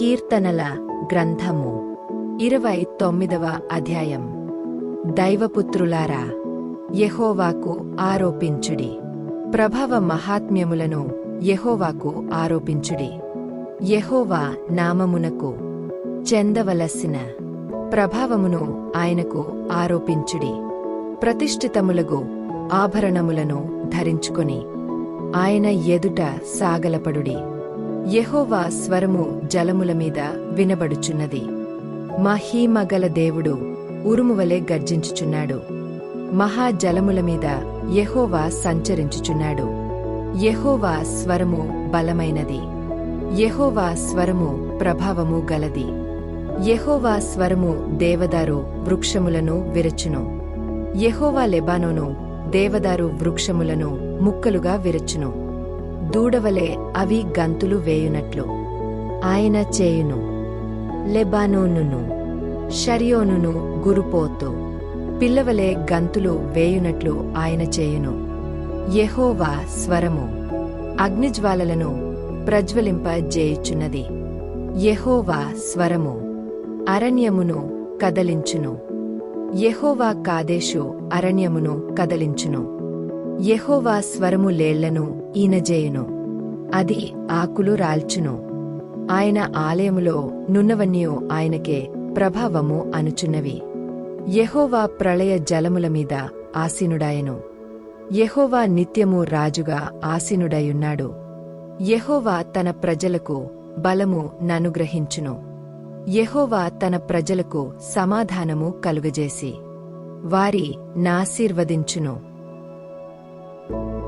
కీర్తనల గ్రంథము. ఇరవై తొమ్మిదవ అధ్యాయం. దైవపుత్రులారా యెహోవాకు ఆరోపించుడి. ప్రభవ మహాత్మ్యములను యహోవాకు ఆరోపించుడి. యెహోవా నామమునకు చెందవలసిన ప్రభావమును ఆయనకు ఆరోపించుడి. ప్రతిష్ఠితములగు ఆభరణములను ధరించుకొని ఆయన ఎదుట సాగలపడుడి. యెహోవా స్వరము జలముల మీద వినబడుచున్నది. మహీమగల దేవుడు ఉరుమువలే గర్జించుచున్నాడు. మహాజలముల మీద యెహోవా సంచరించుచున్నాడు. యెహోవా స్వరము బలమైనది. యెహోవా స్వరము ప్రభావము గలది. యెహోవా స్వరము దేవదారు వృక్షములను విరచును. యెహోవా లెబానోను దేవదారు వృక్షములను ముక్కలుగా విరచును. దూడవలే అవి గంతులు వేయునట్లు. ఆయన చేయును. లెబానోనును షరియోనును గురుపోతు. పిల్లవలే గంతులు వేయునట్లు ఆయన చేయును. యెహోవా స్వరము. అగ్నిజ్వాలలను ప్రజ్వలింపజేయుచున్నది యెహోవా స్వరము. అరణ్యమును కదలించును. యెహోవా కాదేశు అరణ్యమును కదలించును. యెహోవా స్వరము లేళ్ళను ఈనజేయును అది ఆకులు రాల్చును. ఆయన ఆలయములో నున్నవన్నీయు ఆయనకే ప్రభావము అనుచున్నవి. యెహోవా ప్రళయ జలముల మీద ఆసీనుడాయను. యెహోవా నిత్యము రాజుగా ఆసీనుడయున్నాడు. యెహోవా తన ప్రజలకు బలము ననుగ్రహించును. యెహోవా తన ప్రజలకు సమాధానము కలుగజేసి వారి నాశీర్వదించును. thank you